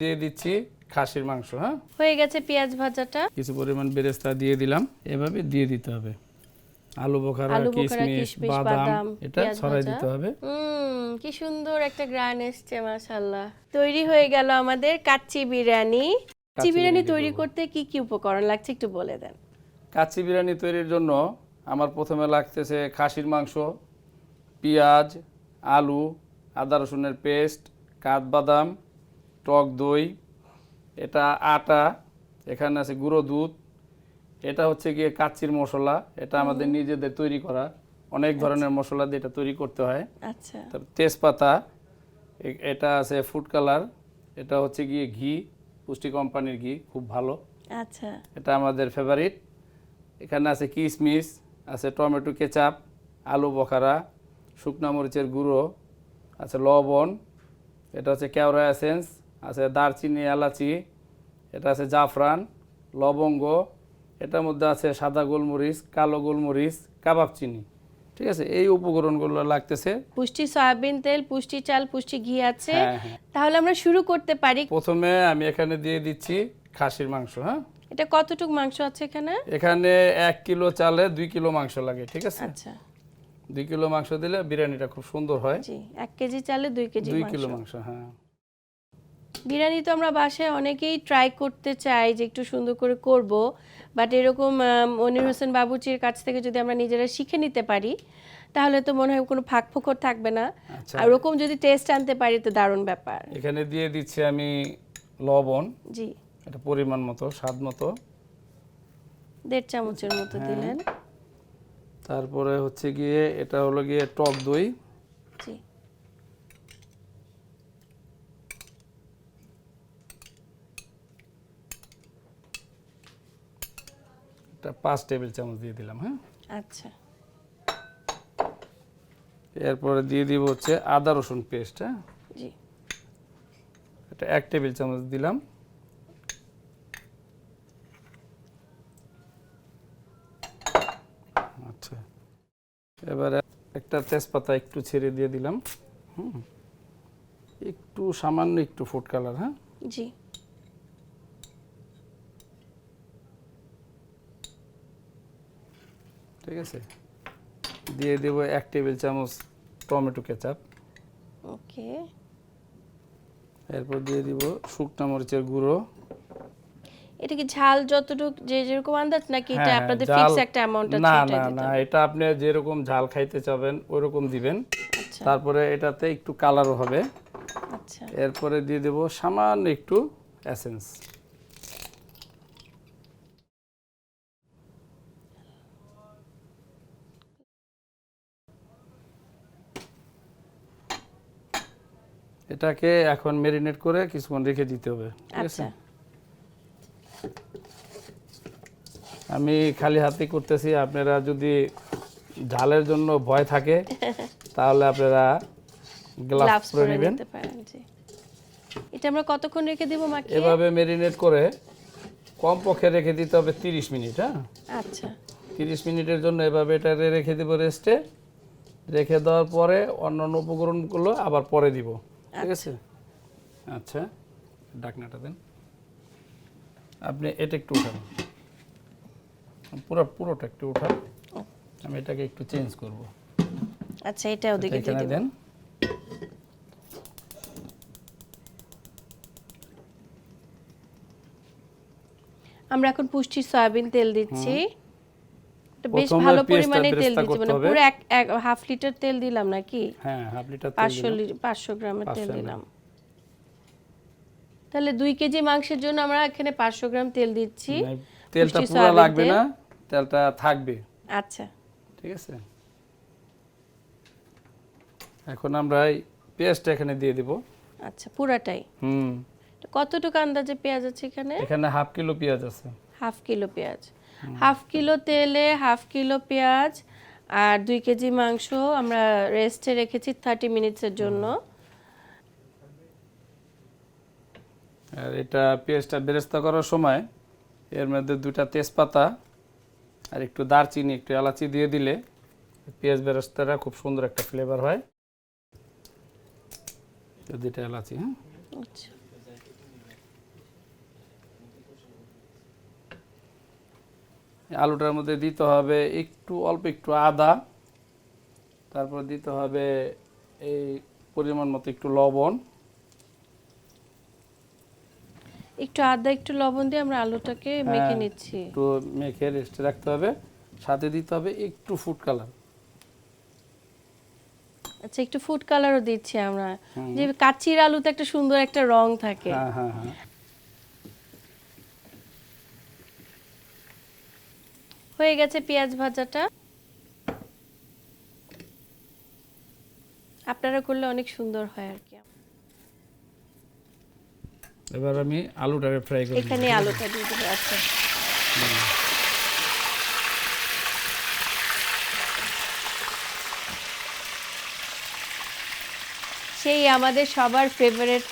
দিয়ে দিচ্ছি খাসির মাংস হ্যাঁ? হয়ে গেছে পেঁয়াজ ভাজাটা। কিছু পরিমাণ বেরেস্তা দিয়ে দিলাম। এভাবে দিয়ে দিতে হবে। আলু বোখারা কিশমিশ বাদাম এটা ছড়াই দিতে হবে। কি সুন্দর একটা গ্রান এসছে মাশাল্লাহ তৈরি হয়ে গেল আমাদের কাচ্চি বিরিয়ানি। কাচ্চি বিরিয়ানি তৈরি করতে কি কি উপকরণ লাগছে একটু বলে দেন। কাচ্চি বিরিয়ানি তৈরির জন্য আমার প্রথমে লাগতেছে খাসির মাংস পেঁয়াজ আলু আদা রসুনের পেস্ট কাঠবাদাম টক দই এটা আটা এখানে আছে গুঁড়ো দুধ এটা হচ্ছে গিয়ে কাচ্চির মশলা এটা আমাদের নিজেদের তৈরি করা অনেক ধরনের মশলা দিয়ে এটা তৈরি করতে হয়। আচ্ছা। তেজপাতা এটা আছে ফুড কালার এটা হচ্ছে গিয়ে ঘি পুষ্টি কোম্পানির ঘি খুব ভালো। আচ্ছা। এটা আমাদের ফেভারিট এখানে আছে কিশমিশ আছে টমেটো কেচাপ আলু বখারা শুকনা মরিচের গুঁড়ো আছে লবণ এটা হচ্ছে কেওড়া এসেন্স আছে দারচিনি এলাচি এটা আছে জাফরান লবঙ্গ এটার মধ্যে আছে সাদা গোলমরিচ কালো গোলমরিচ কাবাব চিনি। ঠিক আছে? এই উপকরণগুলো লাগতেছে। পুষ্টি সয়াবিন তেল পুষ্টি চাল পুষ্টি ঘি আছে। হ্যাঁ, হ্যাঁ। তাহলে আমরা শুরু করতে পারি। প্রথমে আমি এখানে দিয়ে দিচ্ছি খাসির মাংস হ্যাঁ? এটা কতটুক মাংস আছে এখানে? এখানে এক কিলো চালে দুই কিলো মাংস লাগে ঠিক আছে? আচ্ছা। দুই কিলো মাংস দিলে বিরিয়ানিটা খুব সুন্দর হয়। জি এক কেজি চালে দুই কেজি দুই কিলো মাংস হ্যাঁ। বিরিয়ানি তো আমরা বাসায় অনেকেই ট্রাই করতে চাই যে একটু সুন্দর করে করব বাট এরকম মনির হোসেন বাবুচির কাছ থেকে যদি আমরা নিজেরা শিখে নিতে পারি তাহলে তো মনে হয় কোনো ফাঁক ফোকর থাকবে না। আচ্ছা। আর ওরকম যদি টেস্ট আনতে পারি তো দারুণ ব্যাপার। এখানে দিয়ে দিচ্ছি আমি লবণ। জি। এটা পরিমাণ মতো স্বাদ মতো। দেড় চামচের মতো হ্যাঁ। দিলেন। তারপরে হচ্ছে গিয়ে এটা হলো গিয়ে টক দই। জি। পাঁচ টেবিল চামচ দিয়ে দিলাম হ্যাঁ? আচ্ছা। এরপরে দিয়ে দিব হচ্ছে আদা রসুন পেস্ট হ্যাঁ? জি। এটা এক টেবিল চামচ দিলাম। আচ্ছা। এবারে একটা তেজপাতা একটু ছেড়ে দিয়ে দিলাম হুম? একটু সামান্য একটু ফুড কালার হ্যাঁ? জি। ঠিক আছে? দিয়ে দেব এক টেবিল চামচ টমেটো কেচাপ। ওকে। এরপর দিয়ে দিব শুকনা মরিচের গুঁড়ো। এটা কি ঝাল যতটুক যে যেরকম আন্দাজ নাকি এটা হ্যাঁ, আপনাদের ফিক্স একটা অ্যামাউন্ট আছে না না না এটা আপনি যেরকম ঝাল খাইতে চাবেন ওরকম দিবেন। আচ্ছা। তারপরে এটাতে একটু কালারও হবে। আচ্ছা। এরপরে দিয়ে দেব সামান্য একটু এসেন্স এটাকে এখন মেরিনেট করে কিছুক্ষণ রেখে দিতে হবে ঠিক আছে? আচ্ছা। আমি খালি হাতে করতেছি আপনারা যদি ঝালের জন্য ভয় থাকে তাহলে আপনারা গ্লাভস পরে নেবেন। এটা আমরা কতক্ষণ রেখে দেবো মাখিয়ে? এভাবে মেরিনেট করে কম পক্ষে রেখে দিতে হবে তিরিশ মিনিট হ্যাঁ? আচ্ছা। তিরিশ মিনিটের জন্য এভাবে এটা রেখে দেবো রেস্টে রেখে দেওয়ার পরে অন্যান্য উপকরণগুলো আবার পরে দিব। ঠিক আছে? আচ্ছা। ডাকনাটা দেন। আপনি এটা একটু উঠান। পুরো পুরোটা একটু উঠান। আমি এটাকে একটু চেঞ্জ করব। আচ্ছা এটা ওদিকে দিয়ে দেন। আমরা এখন পুষ্টি সয়াবিন তেল দিচ্ছি। বেশ ভালো পরিমাণে তেল দিচ্ছি মানে পুরো এক হাফ লিটার তেল দিলাম নাকি? হ্যাঁ হাফ লিটার তেল পাঁচশো দিলাম। লি- পাঁচশো গ্রামের তেল দিলাম। তাহলে দুই কেজি মাংসের জন্য আমরা এখানে পাঁচশো গ্রাম তেল দিচ্ছি। মানে তেলটা পুরো লাগবে না তেলটা থাকবে। আচ্ছা। ঠিক আছে? এখন আমরা এই পেঁয়াজটা এখানে দিয়ে দিব। আচ্ছা পুরাটাই। হুম। কতটুকু আন্দাজে পেঁয়াজ আছে এখানে? এখানে হাফ কিলো পেঁয়াজ আছে। হাফ কিলো পেঁয়াজ। হাফ কিলো তেলে হাফ কিলো পেঁয়াজ আর দুই কেজি মাংস আমরা রেস্টে রেখেছি থার্টি মিনিটসের জন্য। আর এটা পেঁয়াজটা বেরেস্তা করার সময় এর মধ্যে দুটা তেজপাতা আর একটু দারচিনি একটু এলাচি দিয়ে দিলে পেঁয়াজ বেরেস্তাটা খুব সুন্দর একটা ফ্লেভার হয়। দুটা এলাচি হ্যাঁ? আচ্ছা। আলুটার মধ্যে দিতে হবে একটু অল্প একটু আদা তারপর দিতে হবে এই পরিমাণ মতো একটু লবণ। একটু আদা একটু লবণ দিয়ে আমরা আলুটাকে মেখে হ্যাঁ, নিচ্ছি। একটু মেখে রেস্টে রাখতে হবে। সাথে দিতে হবে একটু ফুড কালার আচ্ছা একটু ফুড কালারও দিচ্ছি আমরা। যে কাচ্চির আলুতে একটা সুন্দর একটা রং থাকে। হ্যাঁ হ্যাঁ। হ্যাঁ গেছে পেঁয়াজ ভাজাটা। আপনারা করলে অনেক সুন্দর হয় আর কি। এবার আমি আলুটাকে ফ্রাই করে এখানে আলুটা দিয়ে দেবো আচ্ছা। সেই আমাদের সবার ফেভারিট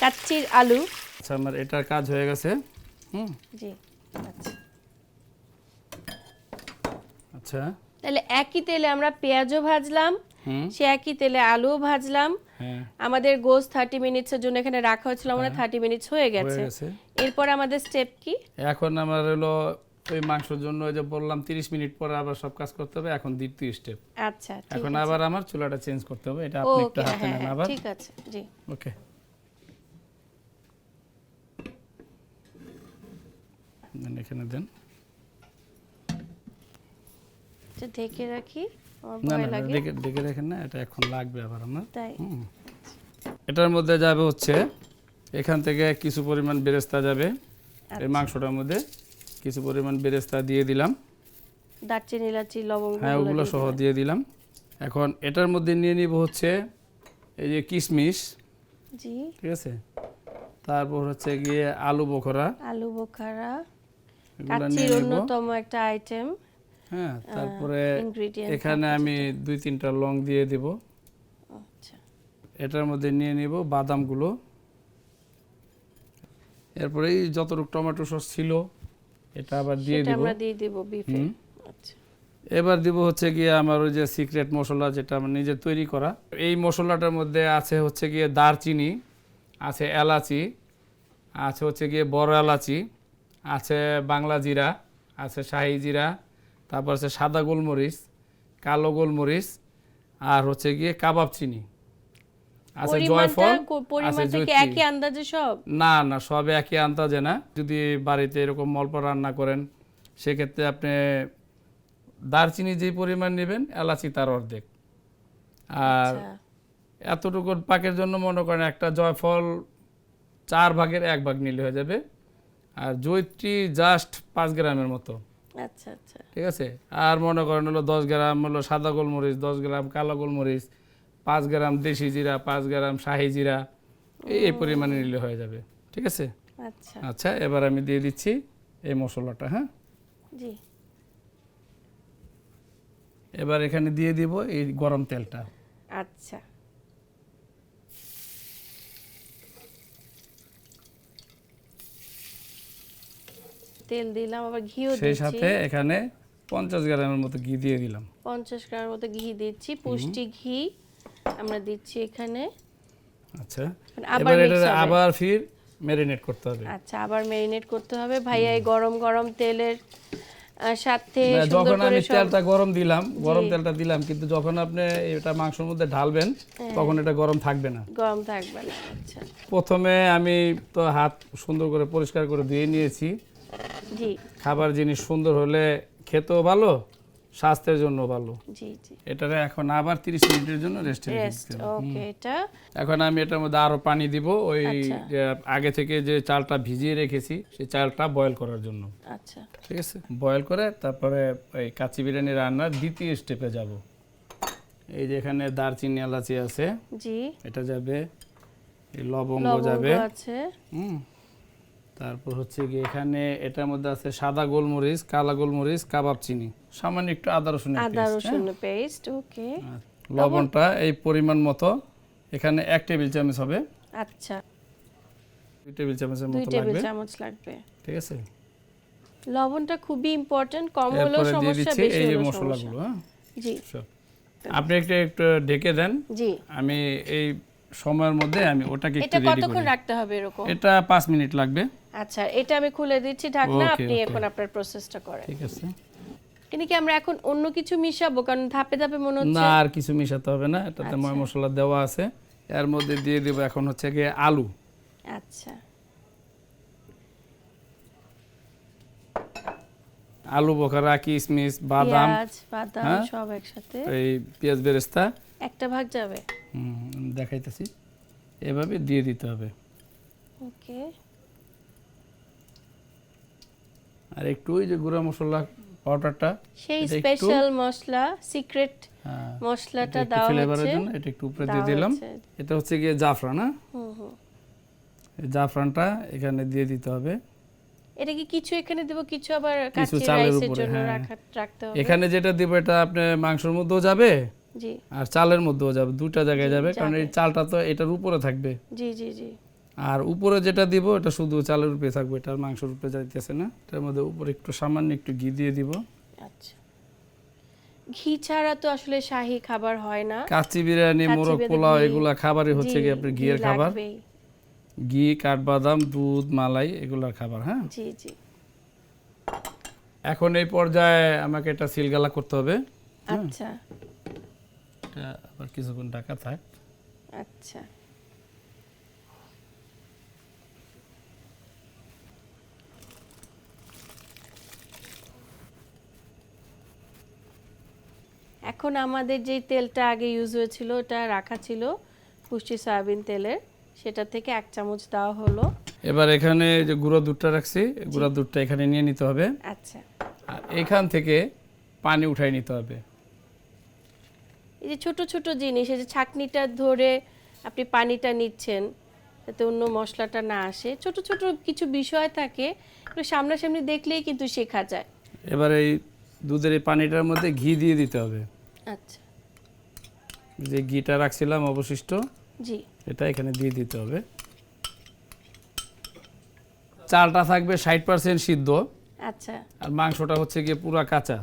কাচ্চির আলু। আচ্ছা আমার এটার কাজ হয়ে গেছে। হুম। জি আচ্ছা আচ্ছা। তাহলে একই তেলে আমরা পেঁয়াজও ভাজলাম সে একই তেলে আলুও ভাজলাম। হ্যাঁ। আমাদের গোস থার্টি মিনিটসের জন্য এখানে রাখা হয়েছিল আমরা থার্টি মিনিটস হয়ে গেছে। এরপর আমাদের স্টেপ কি? এখন আমার হলো ওই মাংসের জন্য যে বললাম তিরিশ মিনিট পরে আবার সব কাজ করতে হবে এখন দ্বিতীয় স্টেপ আচ্ছা ঠিক এখন আবার আমার চুলাটা চেঞ্জ করতে হবে এটা আপনি একটু হাতে হ্যাঁ নেন হ্যাঁ, আবার। ঠিক আছে জি। ওকে এখানে দেন। আচ্ছা ঢেকে রাখি না না রাখেন না এটা এখন লাগবে আবার আমার। তাই। এটার মধ্যে যাবে হচ্ছে এখান থেকে কিছু পরিমাণ বেরেস্তা যাবে। আচ্ছা। এই মাংসটার মধ্যে কিছু পরিমাণ বেরেস্তা দিয়ে দিলাম। দারচিনি ইলাচি লবঙ্গ হ্যাঁ ওগুলো সহ দিয়ে দিলাম। এখন এটার মধ্যে নিয়ে নিব হচ্ছে এই যে কিশমিশ। জি। ঠিক আছে? তারপর হচ্ছে গিয়ে আলু বখরা। আলু বোখারা। কাচ্চির অন্যতম একটা আইটেম হ্যাঁ তারপরে এখানে আমি দুই তিনটা লং দিয়ে দিব। আচ্ছা। এটার মধ্যে নিয়ে নিব বাদামগুলো। এরপরে এই যতটুকু টমেটো সস ছিল এটা আবার দিয়ে দিব। আমরা দিয়ে দিব বিফে আচ্ছা। এবার দিব হচ্ছে গিয়ে আমার ওই যে সিক্রেট মশলা যেটা আমার নিজে তৈরি করা। এই মশলাটার মধ্যে আছে হচ্ছে গিয়ে দারচিনি আছে এলাচি আছে হচ্ছে গিয়ে বড় এলাচি আছে বাংলা জিরা আছে শাহি জিরা তারপর আছে সাদা গোলমরিচ কালো গোলমরিচ আর হচ্ছে গিয়ে কাবাব চিনি। পরিমাণটা জয়ফল। একই আন্দাজে সব? না না সব একই আন্দাজে না। যদি বাড়িতে এরকম রান্না করেন সেক্ষেত্রে আপনি দারচিনি যে পরিমাণ নেবেন এলাচি তার অর্ধেক। আর আচ্ছা। এতটুকু পাকের জন্য মনে করেন একটা জয়ফল চার ভাগের এক ভাগ নিলে হয়ে যাবে। আর জৈত্রী জাস্ট পাঁচ গ্রামের মতো। আচ্ছা আচ্ছা। ঠিক আছে? আর মনে করেন হলো দশ গ্রাম হলো সাদা গোলমরিচ দশ গ্রাম কালো গোলমরিচ পাঁচ গ্রাম দেশি জিরা পাঁচ গ্রাম শাহি জিরা এই পরিমাণে নিলে হয়ে যাবে। ঠিক আছে? আচ্ছা। আচ্ছা এবার আমি দিয়ে দিচ্ছি এই মশলাটা হ্যাঁ? জি। এবার এখানে দিয়ে দিব এই গরম তেলটা। আচ্ছা। তেল দিলাম আবার ঘিও সেই সাথে এখানে পঞ্চাশ গ্রামের মতো ঘি দিয়ে দিলাম। পঞ্চাশ গ্রামের মতো ঘি দিচ্ছি পুষ্টি ঘি আমরা দিচ্ছি এখানে। আচ্ছা আবার এবার এটা আবার ফির ম্যারিনেট করতে হবে। আচ্ছা আবার ম্যারিনেট করতে হবে। ভাইয়া এই গরম গরম তেলের সাথে যখন আমি তেলটা গরম দিলাম গরম তেলটা দিলাম কিন্তু যখন আপনি এটা মাংসের মধ্যে ঢালবেন হ্যাঁ। তখন এটা গরম থাকবে না। গরম থাকবে না আচ্ছা। প্রথমে আমি তো হাত সুন্দর করে পরিষ্কার করে ধুয়ে নিয়েছি। জি। খাবার জিনিস সুন্দর হলে খেতেও ভালো স্বাস্থ্যের জন্য ভালো। জি জি। এটা এখন আবার তিরিশ মিনিটের জন্য রেস্টে রেস্ট ওকে এটা। এখন আমি এটার মধ্যে আরও পানি দিব ওই আচ্ছা। আগে থেকে যে চালটা ভিজিয়ে রেখেছি সেই চালটা বয়েল করার জন্য। আচ্ছা। ঠিক আছে? বয়েল করে তারপরে ওই কাচি বিরিয়ানি রান্নার দ্বিতীয় স্টেপে যাব। এই যে এখানে দারচিনি এলাচি আছে। জি। এটা যাবে লবঙ্গ যাবে। আছে। হুম। তারপর হচ্ছে কি এখানে এটার মধ্যে আছে সাদা গোলমরিচ কালা গোলমরিচ কাবাব চিনি। সামান্য একটু আদা রসুনের আদা রসুন পেস্ট ওকে? লবণটা এই পরিমাণ মতো এখানে এক টেবিল চামচ হবে। আচ্ছা। দুই টেবিল চামচের দুই টেবিল চামচ লাগবে। ঠিক আছে? লবণটা খুবই ইম্পর্টেন্ট কম হলেও সমস্যা বেশি এই যে হলেও মশলাগুলো হ্যাঁ? জি। আপনি একটু একটু ঢেকে দেন। জি। আমি এই সময়ের মধ্যে আমি ওটাকে একটু রেডি কতক্ষণ রাখতে হবে এরকম? এটা পাঁচ মিনিট লাগবে। আচ্ছা এটা আমি খুলে দিচ্ছি ঢাকনা আপনি এখন আপনার প্রসেসটা করেন। ঠিক আছে। কিন্তু কি আমরা এখন অন্য কিছু মিশাবো? কারণ ধাপে ধাপে মনে হচ্ছে না আর কিছু মিশাতে হবে না এটাতে আচ্ছা। ময় মশলা দেওয়া আছে। এর মধ্যে দিয়ে দেবো এখন হচ্ছে গিয়ে আলু। আচ্ছা। আলু বোখারা কিশমিশ বাদাম বাদাম হ্যাঁ? সব একসাথে। এই পেঁয়াজ বেরেস্তা। একটা ভাগ যাবে। হুম, দেখাইতেছি। এভাবে দিয়ে দিতে হবে। ওকে। আর একটু ওই যে গুঁড়া মশলা পাউডারটা সেই স্পেশাল মশলা সিক্রেট হ্যাঁ, মশলাটা ফ্লেভারের হচ্ছে। জন্য এটা একটু উপরে দিয়ে দিলাম। এটা হচ্ছে গিয়ে জাফরান হ্যাঁ? হুম হুম। এই জাফরানটা এখানে দিয়ে দিতে হবে। এটা কি কিছু এখানে দেব কিছু আবার চালের রাইসের জন্য হ্যাঁ। রাখা রাখতে হবে? এখানে যেটা দিব এটা আপনার মাংসের মধ্যেও যাবে জি। আর চালের মধ্যেও যাবে দুটা জায়গায় যাবে কারণ এই চালটা তো এটার উপরে থাকবে। জি জি জি। আর উপরে যেটা দিব এটা শুধু চালের উপরে থাকবে এটা মাংসের উপরে যাইতেছে না এটার মধ্যে উপরে একটু সামান্য একটু ঘি দিয়ে দিব। আচ্ছা। ঘি ছাড়া তো আসলে শাহী খাবার হয় না। কাচ্চি বিরিয়ানি মোরগ পোলাও এগুলা খাবারই হচ্ছে কি আপনার ঘি ঘিয়ের খাবার। ঘি কাঠবাদাম দুধ মালাই এগুলার খাবার হ্যাঁ? জি জি। এখন এই পর্যায়ে আমাকে এটা সিলগালা করতে হবে আচ্ছা। এটা আবার কিছুক্ষণ ঢাকা থাক। আচ্ছা। এখন আমাদের যে তেলটা আগে ইউজ হয়েছিল ওটা রাখা ছিল পুষ্টি সয়াবিন তেলের। সেটা থেকে এক চামচ দেওয়া হলো। এবার এখানে যে গুঁড়ো দুধটা রাখছি গুঁড়ো দুধটা এখানে নিয়ে নিতে হবে। আচ্ছা। আর এখান থেকে পানি উঠাই নিতে হবে। এই যে ছোট ছোট জিনিস এই যে ছাকনিটা ধরে আপনি পানিটা নিচ্ছেন যাতে অন্য মশলাটা না আসে। ছোট ছোট কিছু বিষয় থাকে সামনাসামনি দেখলেই কিন্তু শেখা যায়। এবার এই দুধের এই পানিটার মধ্যে ঘি দিয়ে দিতে হবে। আচ্ছা। যে ঘিটা রাখছিলাম অবশিষ্ট জি। এটা এখানে দিয়ে দিতে হবে। চালটা থাকবে ষাট পার্সেন্ট সিদ্ধ। আচ্ছা। আর মাংসটা হচ্ছে গিয়ে পুরো কাঁচা।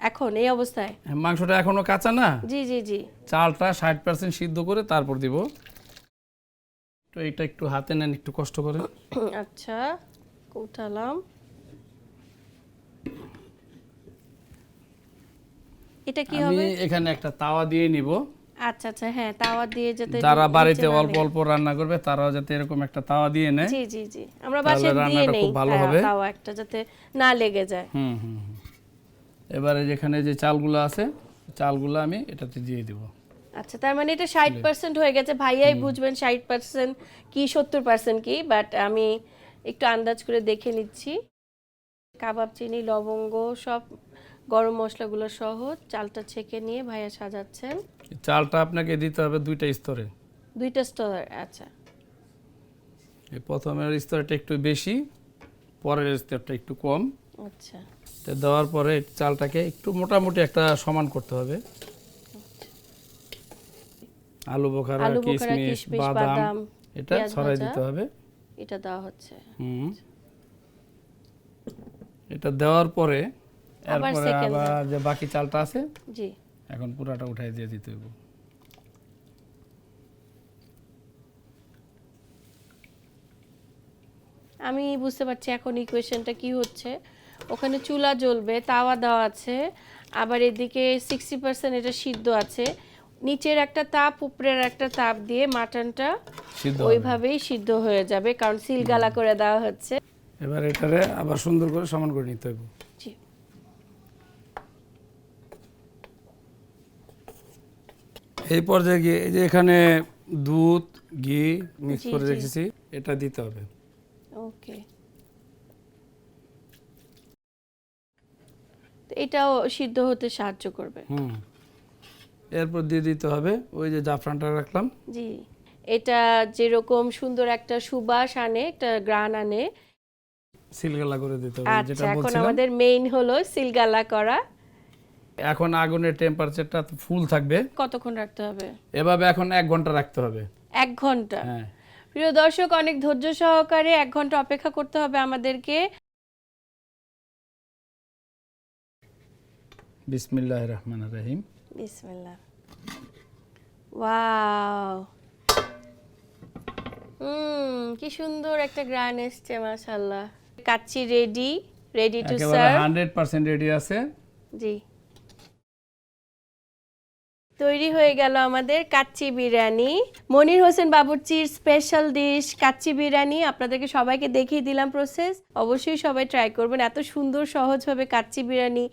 এখন এই অবস্থায়? হ্যাঁ, মাংসটা এখনও কাঁচা না? জি জি জি। চালটা ষাট পার্সেন্ট সিদ্ধ করে তারপর দিব। তো এটা একটু হাতে নেন একটু কষ্ট করে। আচ্ছা উঠালাম এটা কি হবে? আমি এখানে একটা তাওয়া দিয়ে নিব। আচ্ছা আচ্ছা হ্যাঁ তাওয়া দিয়ে যাতে যারা বাড়িতে অল্প অল্প রান্না করবে তারাও যাতে এরকম একটা তাওয়া দিয়ে নেয়। জি জি জি। আমরা বাসায় দিয়ে নেই খুব ভালো হবে। তাওয়া একটা যাতে না লেগে যায়। হুম হুম। এবারে যেখানে যে চালগুলো আছে চালগুলো আমি এটাতে দিয়ে দিব। আচ্ছা তার মানে এটা ষাট পার্সেন্ট হয়ে গেছে। ভাইয়াই বুঝবেন ষাট পার্সেন্ট কি সত্তর পার্সেন্ট কি বাট আমি একটু আন্দাজ করে দেখে নিচ্ছি। কাবাব চিনি লবঙ্গ সব গরম মশলাগুলো সহ চালটা ছেঁকে নিয়ে ভাইয়া সাজাচ্ছেন। চালটা আপনাকে দিতে হবে দুইটা স্তরে। দুইটা স্তর আচ্ছা। এই প্রথমের স্তরটা একটু বেশি পরের স্তরটা একটু কম। আচ্ছা। তো দেওয়ার পরে চালটাকে একটু মোটামুটি একটা সমান করতে হবে। আলু বোখারা কিশমিশ বাদাম এটা ছড়াই দিতে হবে। এটা দেওয়া হচ্ছে। হুম। এটা দেওয়ার পরে এরপরে আবার যে বাকি চালটা আছে জি। এখন পুরাটা উঠাই দিয়ে দিতে হবে। আমি বুঝতে পারছি এখন ইকুয়েশনটা কি হচ্ছে। ওখানে চুলা জ্বলবে তাওয়া দেওয়া আছে আবার এদিকে সিক্সটি পার্সেন্ট এটা সিদ্ধ আছে। নিচের একটা তাপ উপরের একটা তাপ দিয়ে মাটনটা ওইভাবেই সিদ্ধ হয়ে যাবে কারণ সিলগালা করে দেওয়া হচ্ছে। এবার এটারে আবার সুন্দর করে সমান করে নিতে হবে। জি। এই পর্যায়ে গিয়ে এই যে এখানে দুধ ঘি মিক্স করে রেখেছি এটা দিতে হবে। ওকে তো এটাও সিদ্ধ হতে সাহায্য করবে। হুম। এরপর দিয়ে দিতে হবে ওই যে জাফরানটা রাখলাম। জি। এটা যেরকম সুন্দর একটা সুবাস আনে একটা গ্রান আনে। সিলগালা করে দিতে হবে আচ্ছা যেটা এখন আমাদের মেইন হলো সিলগালা করা। এখন আগুনের টেম্পারেচারটা ফুল থাকবে। কতক্ষণ রাখতে হবে? এভাবে এখন এক ঘণ্টা রাখতে হবে। এক ঘণ্টা? হ্যাঁ। প্রিয় দর্শক অনেক ধৈর্য সহকারে এক ঘণ্টা অপেক্ষা করতে হবে আমাদেরকে। বিসমিল্লাহ রহমান রহিম। বিসমিল্লাহ। ওয়াও। হুম কি সুন্দর একটা গ্রান এসছে মাশাল্লাহ kacchi ready ready to serve hundred percent ready আছে। জি। তৈরি হয়ে গেল আমাদের কাচ্চি বিরিয়ানি। মনির হোসেন বাবুর্চির স্পেশাল ডিশ কাচ্চি বিরিয়ানি। আপনাদেরকে সবাইকে দেখিয়ে দিলাম প্রসেস অবশ্যই সবাই ট্রাই করবেন। এত সুন্দর সহজভাবে কাচ্চি বিরিয়ানি।